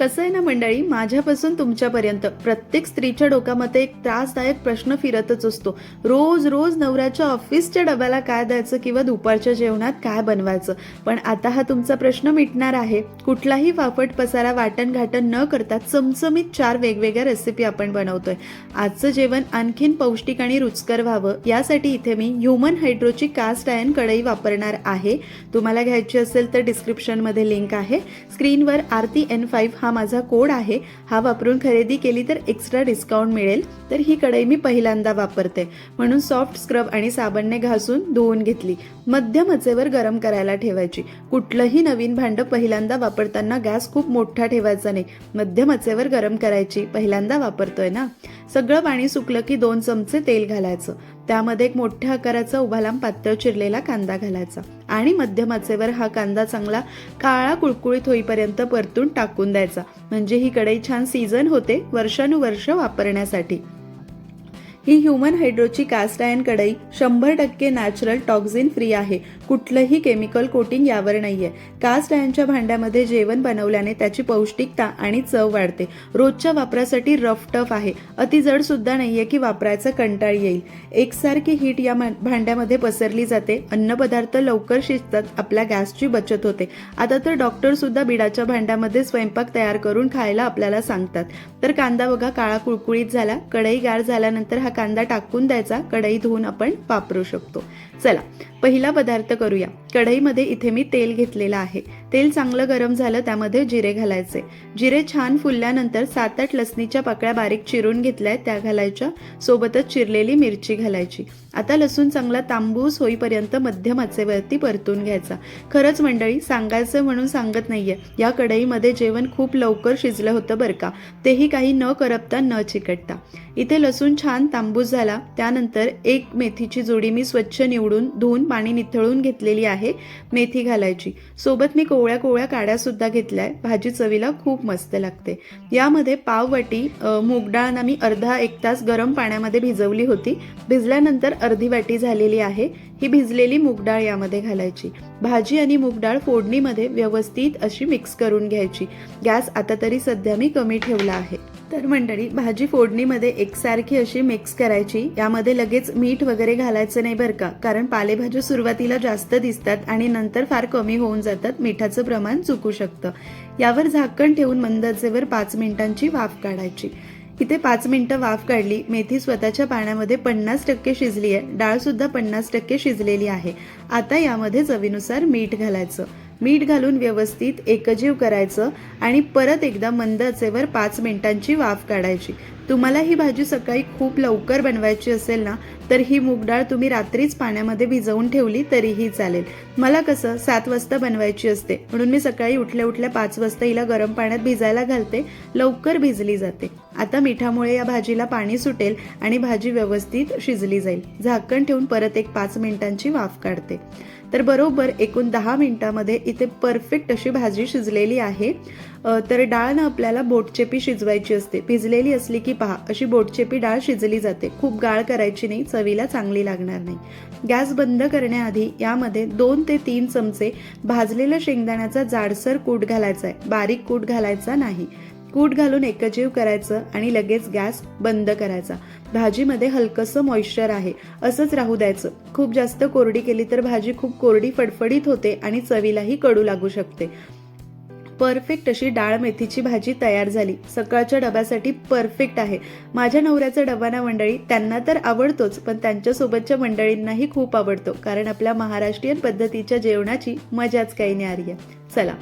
कसं आहे ना मंडळी माझ्यापासून तुमच्यापर्यंत प्रत्येक स्त्रीच्या डोक्यामध्ये एक त्रासदायक प्रश्न फिरतच असतो. रोज रोज नवऱ्याच्या ऑफिसच्या डब्याला काय द्यायचं किंवा दुपारच्या जेवणात काय बनवायचं? पण आता हा तुमचा प्रश्न मिटणार आहे. कुठलाही फाफट पसारा वाटण घाटण न करता चमचमीत चार वेगवेगळ्या रेसिपी आपण बनवतोय. आजचं जेवण आणखीन पौष्टिक आणि रुचकर व्हावं यासाठी इथे मी ह्युमन हायड्रोची कास्ट आयन कढई वापरणार आहे. तुम्हाला घ्यायची असेल तर डिस्क्रिप्शनमध्ये लिंक आहे. स्क्रीनवर आरती एन फाईव्ह हा हा माझा कोड आहे हा वापरून खरेदी केली तर एक्स्ट्रा डिस्काउंट मिळेल. तर ही कढई मी पहिल्यांदा वापरते. म्हणून सॉफ्ट स्क्रब आणि साबणने घासून धुवून घेतली. मध्यम अचेवर गरम करायला ठेवायची. कुठलंही नवीन भांडं पहिल्यांदा वापरताना गॅस खूप मोठा ठेवायचा नाही. मध्यम अचेवर गरम करायची. पहिल्यांदा वापरतोय ना? सगळं पाणी सुकलं की दोन चमचे तेल घालायचं. त्यामध्ये एक मोठ्या आकाराचा उभा लांब पातळ चिरलेला कांदा घालायचा. आणि मध्यमाचेवर हा कांदा चांगला काळा कुळकुळीत होईपर्यंत परतून टाकून द्यायचा. म्हणजे ही कढई छान सीझन होते वर्षानुवर्ष वापरण्यासाठी. ही ह्युमन हायड्रोची कास्ट आयन कढई शंभर टक्के नॅचरल टॉक्झिन फ्री आहे. कुठलंही केमिकल कोटिंग यावर नाहीये. कास्ट आयनच्या भांड्यामध्ये जेवण बनवल्याने त्याची पौष्टिकता आणि चव वाढते. रोजच्या वापरासाठी रफ टफ आहे. अति जड सुद्धा नाहीये की वापरायचा कंटाळ येईल. एकसारखी हीट या भांड्यामध्ये पसरली जाते. अन्नपदार्थ लवकर शिजतात. आपल्या गॅसची बचत होते. आता तर डॉक्टर सुद्धा बिडाच्या भांड्यामध्ये स्वयंपाक तयार करून खायला आपल्याला सांगतात. तर कांदा बघा काळा कुळकुळीत झाला. कढई गार झाल्यानंतर हा कांदा टाकून द्यायचा कढई धुवून आपण वापरू शकतो. चला पहिला पदार्थ करूया. कढईमध्ये इथे मी तेल घेतलेलं आहे. तेल चांगलं गरम झालं त्यामध्ये जिरे घालायचे. जिरे छान फुलल्यानंतर सात आठ लसणीच्या पाकळ्या बारीक चिरून घेतल्या त्या घालायच्या. सोबतच चिरलेली मिरची घालायची. आता लसूण चांगला तांबूस होईपर्यंत मध्यम आचेवरती परतून घ्यायचा. खरंच मंडळी सांगायचं म्हणून सांगत नाहीये. या कढईमध्ये जेवण खूप लवकर शिजलं होतं बरं का. तेही काही न करपता न चिकटता. इथे लसूण छान तांबूस झाला. त्यानंतर एक मेथीची जोडी मी स्वच्छ निवडून धुवून पाणी निथळून घेतलेली आहे मेथी घालायची. सोबत मी कोवळ्या कोवळ्या काड्या सुद्धा आहे भाजी चवीला खूप मस्त लागते. यामध्ये पाववाटी वाटी ना मी अर्धा एक तास गरम पाण्यामध्ये भिजवली होती. भिजल्यानंतर अर्धी वाटी झालेली आहे. ही भिजलेली मूगडाळ यामध्ये घालायची. भाजी आणि मूगडाळ फोडणीमध्ये व्यवस्थित अशी मिक्स करून घ्यायची. गॅस आता तरी सध्या मी कमी ठेवला आहे. तर मंडळी भाजी फोडणीमध्ये एकसारखी अशी मिक्स करायची. यामध्ये लगेच मीठ वगैरे घालायचं नाही बरं का? कारण पालेभाज्या सुरुवातीला जास्त दिसतात आणि नंतर फार कमी होऊन जातात. मिठाचं प्रमाण चुकू शकतं. यावर झाकण ठेवून मंद पाच मिनिटांची वाफ काढायची. इथे पाच मिनिटं वाफ काढली. मेथी स्वतःच्या पाण्यामध्ये पन्नास टक्के शिजली आहे डाळ सुद्धा पन्नास टक्के शिजलेली आहे. आता यामध्ये चवीनुसार मीठ घालायचं. मीठ घालून व्यवस्थित एकजीव करायचं आणि परत एकदा मंद आचेवर पाच मिनिटांची वाफ काढायची. तुम्हाला ही भाजी सकाळी खूप लवकर बनवायची असेल ना तर ही मूग डाळ तुम्ही रात्रीच पाण्यामध्ये भिजवून ठेवली तरीही चालेल. मला कसं सात वाजता बनवायची असते. म्हणून मी सकाळी उठल्या उठल्या पाच वाजता हिला गरम पाण्यात भिजायला घालते. लवकर भिजली जाते. आता मिठामुळे या भाजीला पाणी सुटेल आणि भाजी व्यवस्थित शिजली जाईल. झाकण ठेवून परत एक पाच मिनिटांची वाफ काढते. तर बरोबर एकूण दहा मिनिटामध्ये इथे परफेक्ट अशी भाजी शिजलेली आहे. तर डाळ ना आपल्याला बोटचेपी शिजवायची असते. भिजलेली असली की पहा अशी बोटचेपी डाळ शिजली जाते. खूप गाळ करायची नाही चवीला चांगली लागणार नाही. गॅस बंद करण्याआधी यामध्ये दोन ते तीन चमचे भाजलेल्या शेंगदाण्याचा जाडसर कूट घालायचा आहे. बारीक कूट घालायचा नाही. कूट घालून एकजीव करायचं आणि लगेच गॅस बंद करायचा. भाजीमध्ये हलकंसं मॉइश्चर आहे असंच राहू द्यायचं. खूप जास्त कोरडी केली तर भाजी खूप कोरडी फडफडीत होते आणि चवीलाही कडू लागू शकते. परफेक्ट अशी डाळ मेथीची भाजी तयार झाली. सकाळच्या डब्यासाठी परफेक्ट आहे. माझ्या नवऱ्याचा डबा ना मंडळी त्यांना तर आवडतोच पण त्यांच्यासोबतच्या मंडळींनाही खूप आवडतो कारण आपल्या महाराष्ट्रीयन पद्धतीच्या जेवणाची मजाच काही न्यारी आहे. चला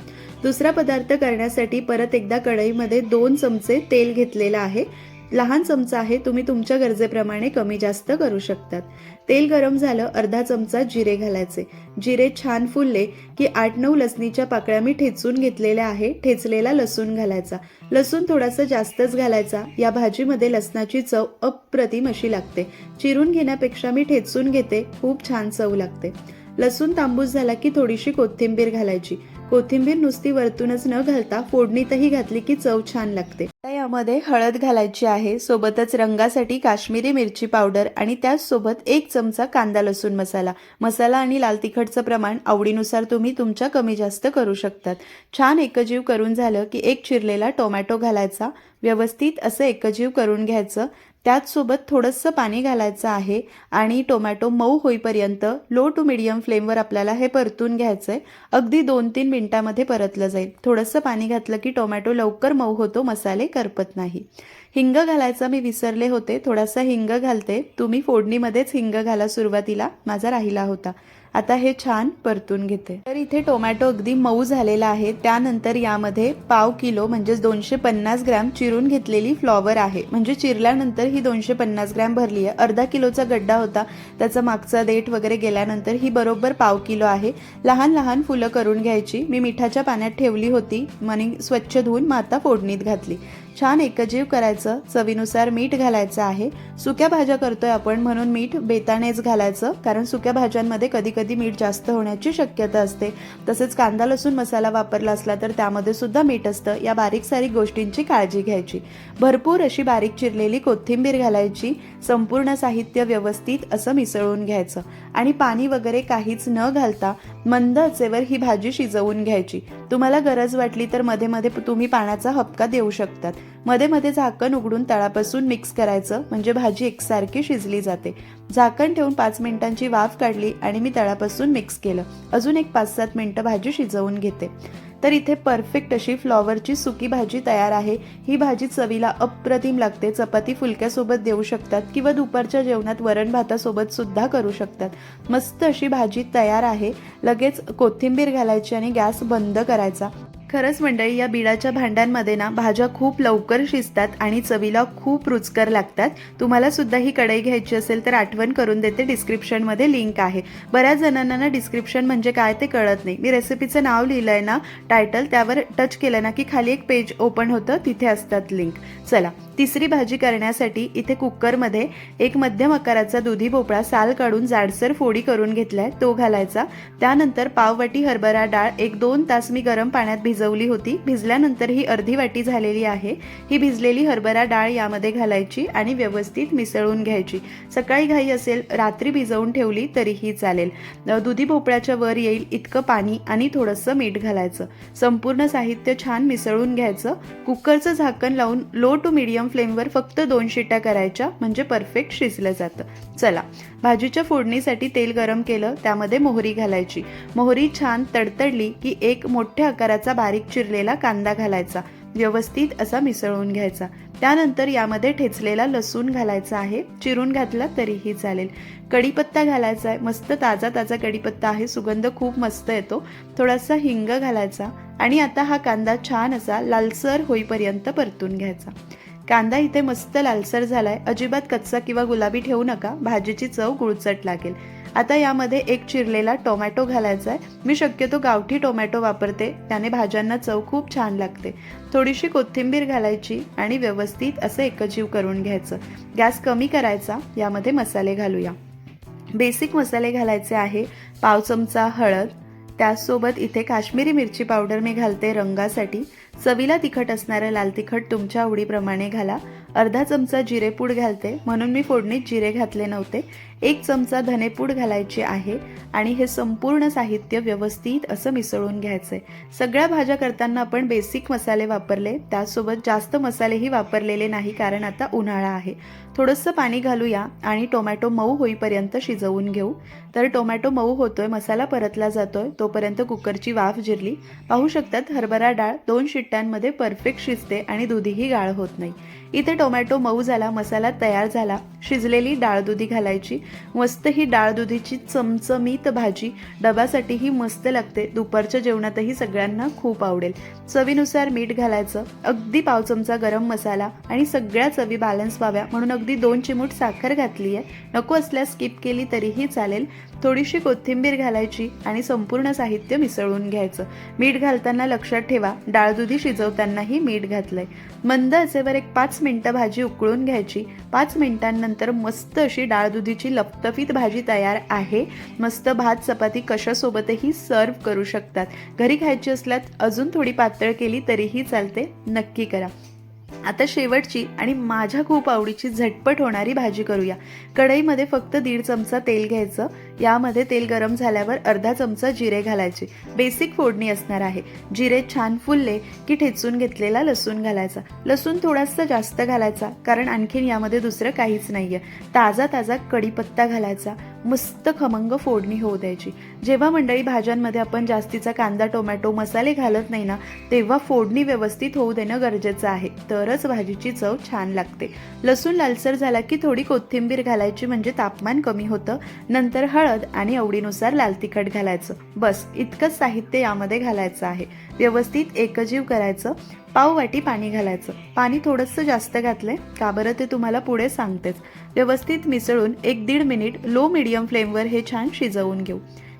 दुसरा पदार्थ करण्यासाठी परत एकदा कढईमध्ये दोन चमचे तेल घेतलेलं आहे. लहान चमचा आहे तुम्ही तुमच्या गरजेप्रमाणे कमी जास्त करू शकतात. तेल गरम झालं अर्धा चमचा जिरे घालायचे. जिरे छान फुलले की आठ नऊ लसणीच्या पाकळ्या मी ठेचून घेतलेल्या आहे ठेचलेला लसूण घालायचा. लसूण थोडासा जास्तच घालायचा. या भाजीमध्ये लसणाची चव अप्रतिम अशी लागते. चिरून घेण्यापेक्षा मी ठेचून घेते खूप छान चव लागते. लसूण तांबूस झाला की थोडीशी कोथिंबीर घालायची. कोथिंबीर नुसती वरतूनच न घालता फोडणीतही घातली की चव छान लागते. आता यामध्ये हळद घालायची आहे सोबतच रंगासाठी काश्मीरी मिरची पावडर आणि त्याचसोबत एक चमचा कांदा लसूण मसाला. मसाला आणि लाल तिखटचं प्रमाण आवडीनुसार तुम्ही तुमच्या कमी जास्त करू शकतात. छान एकजीव करून झालं की एक चिरलेला टोमॅटो घालायचा. व्यवस्थित असं एकजीव करून घ्यायचं. त्याचसोबत थोडंसं पाणी घालायचं आहे आणि टोमॅटो मऊ होईपर्यंत लो टू मिडियम फ्लेमवर आपल्याला हे परतून घ्यायचं आहे अगदी दोन तीन मिनटामध्ये परतलं जाईल. थोडंसं पाणी घातलं की टोमॅटो लवकर मऊ होतो मसाले करपत नाही. हिंग घालायचा मी विसरले होते. थोडासा हिंग घालते. तुम्ही फोडणीमध्येच हिंग घाला सुरुवातीला. माझा राहिला होता. आता हे छान परतून घेते. तर इथे टोमॅटो अगदी मऊ झालेला आहे. त्यानंतर यामध्ये पाव किलो म्हणजेच दोनशे पन्नास ग्रॅम चिरून घेतलेली फ्लॉवर आहे. म्हणजे चिरल्यानंतर ही दोनशे पन्नास ग्रॅम भरली आहे. अर्धा किलोचा गड्डा होता. त्याचा मागचा देठ वगैरे गेल्यानंतर ही बरोबर पाव किलो आहे. लहान लहान फुलं करून घ्यायची. मी मिठाच्या पाण्यात ठेवली होती. मनी स्वच्छ धुवून मग आता फोडणीत घातली. छान एकजीव करायचं चवीनुसार मीठ घालायचं आहे. सुक्या भाज्या करतोय आपण म्हणून मीठ बेतानेच घालायचं कारण सुक्या भाज्यांमध्ये कधी कधी मीठ जास्त होण्याची शक्यता असते. तसेच कांदा लसूण मसाला वापरला असला तर त्यामध्ये सुद्धा मीठ असतं या बारीक सारीक गोष्टींची काळजी घ्यायची. भरपूर अशी बारीक चिरलेली कोथिंबीर घालायची संपूर्ण साहित्य व्यवस्थित असं मिसळून घ्यायचं. आणि पाणी वगैरे काहीच न घालता मंद आचेवर ही भाजी शिजवून घ्यायची. तुम्हाला गरज वाटली तर मध्ये मध्ये तुम्ही पाण्याचा हपका देऊ शकतात. मध्ये मध्ये झाकण उघडून तळापासून मिक्स करायचं. म्हणजे भाजी एकसारखी शिजली जाते. झाकण ठेवून पाच मिनिटांची वाफ काढली आणि मी तळापासून मिक्स केलं. अजून एक पाच सात मिनटं भाजी शिजवून घेते. तर इथे परफेक्ट अशी फ्लॉवरची सुकी भाजी तयार आहे. ही भाजी चवीला अप्रतिम लागते. चपाती फुलक्यासोबत देऊ शकतात किंवा दुपारच्या जेवणात वरण भातासोबत सुद्धा करू शकतात. मस्त अशी भाजी तयार आहे. लगेच कोथिंबीर घालायची आणि गॅस बंद करायचा. खरंच मंडळी या बिडाच्या भांड्यांमध्ये ना भाज्या खूप लवकर शिजतात आणि चवीला खूप रुचकर लागतात. तुम्हाला सुद्धा ही कढई घ्यायची असेल तर आठवण करून देते. डिस्क्रिप्शनमध्ये लिंक आहे. बऱ्याच जणांना ना डिस्क्रिप्शन म्हणजे काय ते कळत नाही. मी रेसिपीचं नाव लिहिलं आहे ना टायटल त्यावर टच केलं ना की खाली एक पेज ओपन होतं तिथे असतात लिंक चला तिसरी भाजी करण्यासाठी इथे कुकरमध्ये एक मध्यम आकाराचा दुधी भोपळा साल काढून जाडसर फोडी करून घेतलाय तो घालायचा. त्यानंतर पाववाटी हरभरा डाळ एक दोन तास मी गरम पाण्यात भिजवली होती. भिजल्यानंतर ही अर्धी वाटी झालेली आहे. ही भिजलेली हरभरा डाळ यामध्ये घालायची आणि व्यवस्थित मिसळून घ्यायची. सकाळी घाई असेल रात्री भिजवून ठेवली तरीही चालेल. दुधी भोपळ्याच्या वर येईल इतकं पाणी आणि थोडंसं मीठ घालायचं. संपूर्ण साहित्य छान मिसळून घ्यायचं. कुकरचं झाकण लावून लो टू मिडियम फ्लेमवर फक्त दोन शिट्ट्या करायच्या म्हणजे परफेक्ट शिजलं जातं. चला भाजीच्या फोडणीसाठी तेल गरम केलं त्यामध्ये मोहरी घालायची. मोहरी छान तडतडली की एक मोठ्या आकाराचा बारीक चिरलेला कांदा घालायचा. व्यवस्थित असा मिसळून घ्यायचा. त्यानंतर यामध्ये ठेचलेला लसूण घालायचा आहे. चिरून घातला तरीही चालेल. कढीपत्ता घालायचा आहे. मस्त ताजा ताजा कढीपत्ता आहे. सुगंध खूप मस्त येतो. थोडासा हिंग घालायचा आणि आता हा कांदा छान असा लालसर होईपर्यंत परतून घ्यायचा. कांदा इथे मस्त लालसर झालाय. अजिबात कच्चा किंवा गुलाबी ठेवू नका. भाजीची चव गुळचट लागेल. आता यामध्ये एक चिरलेला टोमॅटो घालायचा आहे. मी शक्यतो गावठी टोमॅटो वापरते. त्याने भाज्यांना चव खूप छान लागते. थोडीशी कोथिंबीर घालायची आणि व्यवस्थित असं एकजीव करून घ्यायचं. गॅस कमी करायचा. यामध्ये मसाले घालूया. बेसिक मसाले घालायचे आहे. पाव चमचा हळद. त्याचसोबत इथे काश्मीरी मिरची पावडर मी घालते रंगासाठी. चवीला तिखट असणारं लाल तिखट तुमच्या आवडीप्रमाणे घाला. अर्धा चमचा जिरेपूड घालते. म्हणून मी फोडणीत जिरे घातले नव्हते. एक चमचा धनेपूड घालायची आहे आणि हे संपूर्ण साहित्य व्यवस्थित असं मिसळून घ्यायचं आहे सगळ्या भाज्या करताना आपण बेसिक मसाले वापरले त्यासोबत जास्त मसालेही वापरलेले नाही कारण आता उन्हाळा आहे. थोडंसं पाणी घालूया आणि टोमॅटो मऊ होईपर्यंत शिजवून घेऊ. तर टोमॅटो मऊ होतोय मसाला परतला जातोय तोपर्यंत कुकरची वाफ जिरली. पाहू शकतात हरभरा डाळ दोन शिट्ट्यांमध्ये परफेक्ट शिजते आणि दुधीही गाळ होत नाही. इथे टोमॅटो मऊ झाला मसाला तयार झाला. शिजलेली डाळ दुधी घालायची. मस्त ही डाळ दुधीची चमचमीत भाजी. डब्यासाठीही मस्त लागते. दुपारच्या जेवणातही सगळ्यांना खूप आवडेल. चवीनुसार मीठ घालायचं. अगदी पाव चमचा गरम मसाला आणि सगळ्या चवी बॅलन्स व्हाव्या. म्हणून अगदी दोन चिमूट साखर घातली आहे नको असल्यास स्किप केली तरीही चालेल. थोडीशी कोथिंबीर घालायची आणि संपूर्ण साहित्य मिसळून घ्यायचं. मीठ घालताना लक्षात ठेवा डाळदुधी शिजवतानाही मीठ घातलंय. मंद असेवर एक पाच मिनिटं भाजी उकळून घ्यायची. पाच मिनिटांनंतर मस्त अशी डाळदुधीची लपतफीत भाजी तयार आहे. मस्त भात चपाती कशासोबतही सर्व करू शकतात. घरी खायची असल्यात अजून थोडी पातळ केली तरीही चालते. नक्की करा. आता शेवटची आणि माझ्या खूप आवडीची झटपट होणारी भाजी करूया. कढईमध्ये फक्त दीड चमचा तेल घ्यायचं. यामध्ये तेल गरम झाल्यावर अर्धा चमचा जिरे घालायचे. बेसिक फोडणी असणार आहे. जिरे छान फुलले की ठेचून घेतलेला लसूण घालायचा. लसूण थोडासा जास्त घालायचा कारण आणखीन यामध्ये दुसरं काहीच नाहीये. ताजा ताजा कढीपत्ता घालायचा. मस्त खमंग फोडणी होऊ द्यायची. जेव्हा मंडळी भाज्यांमध्ये आपण जास्तीचा कांदा टोमॅटो मसाले घालत नाही ना तेव्हा फोडणी व्यवस्थित होऊ देणं गरजेचं आहे. तरच भाजीची चव छान लागते. लसूण लालसर झाला की थोडी कोथिंबीर घालायची म्हणजे तापमान कमी होतं. नंतर हळद आणि आवडीनुसार लाल तिखट घालायचं. बस इतकंच साहित्य यामध्ये घालायचं आहे. व्यवस्थित एकजीव करायचं. पाव वाटी पाणी घालायचं. पाणी थोडंसं जास्त घातलंय का बरं ते तुम्हाला पुढे सांगतेच. व्यवस्थित मिसळून एक दीड मिनिट लो मिडियम फ्लेमवर हे छान शिजवून घेऊ.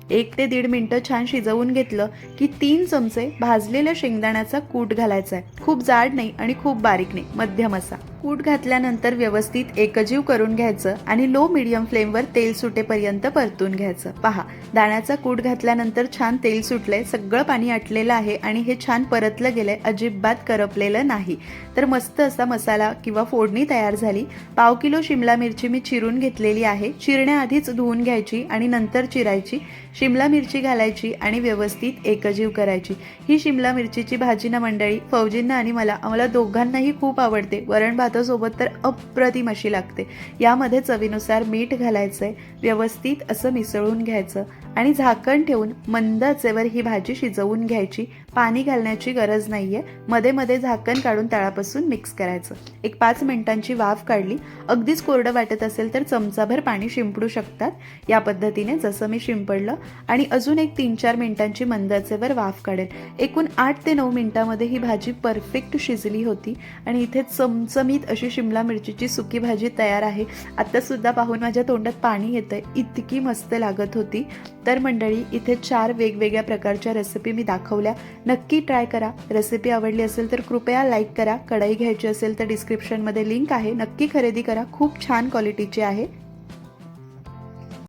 एक ते दीड मिनटं छान शिजवून घेतलं की तीन चमचे भाजलेल्या शेंगदाण्याचा कूट घालायचा आहे खूप जाड नाही आणि खूप बारीक नाही. मध्यम असा. कूट घातल्यानंतर व्यवस्थित एकजीव करून घ्यायचं आणि लो मिडियम फ्लेमवर तेल सुटेपर्यंत परतून घ्यायचं. पहा दाण्याचा कूट घातल्यानंतर छान तेल सुटलंय सगळं पाणी आटलेलं आहे आणि हे छान परतलं गेलंय अजिबात करपलेलं नाही. तर मस्त असा मसाला किंवा फोडणी तयार झाली. पाव किलो शिमला मिरची मी चिरून घेतलेली आहे. चिरण्याआधीच धुवून घ्यायची आणि नंतर चिरायची. शिमला मिरची घालायची आणि व्यवस्थित एकजीव करायची. ही शिमला मिरचीची भाजी ना मंडळी फौजींना आणि मला आम्हाला दोघांनाही खूप आवडते. वरण भातासोबत तर अप्रतिम अशी लागते. यामध्ये चवीनुसार मीठ घालायचं आहे व्यवस्थित असं मिसळून घ्यायचं. आणि झाकण ठेवून मंद आचेवर ही भाजी शिजवून घ्यायची. पाणी घालण्याची गरज नाही आहे मध्ये मध्ये झाकण काढून तळापासून मिक्स करायचं. एक पाच मिनिटांची वाफ काढली. अगदीच कोरडं वाटत असेल तर चमचाभर पाणी शिंपडू शकतात. या पद्धतीने जसं मी शिंपडलं आणि अजून एक तीन चार मिनिटांची मंद आचेवर वाफ काढेल. एकूण आठ ते नऊ मिनिटांमध्ये ही भाजी परफेक्ट शिजली होती आणि इथे चमचमीत अशी शिमला मिरचीची सुकी भाजी तयार आहे. आत्तासुद्धा पाहून माझ्या तोंडात पाणी येतं इतकी मस्त लागत होती. तर मंडळी इथे चार वेगवेगळ्या प्रकारच्या रेसिपी मी दाखवल्या. नक्की ट्राय करा. रेसिपी आवडली असेल तर कृपया लाईक करा. कढई घ्यायची असेल तर डिस्क्रिप्शनमध्ये लिंक आहे. नक्की खरेदी करा. खूप छान क्वालिटीची आहे.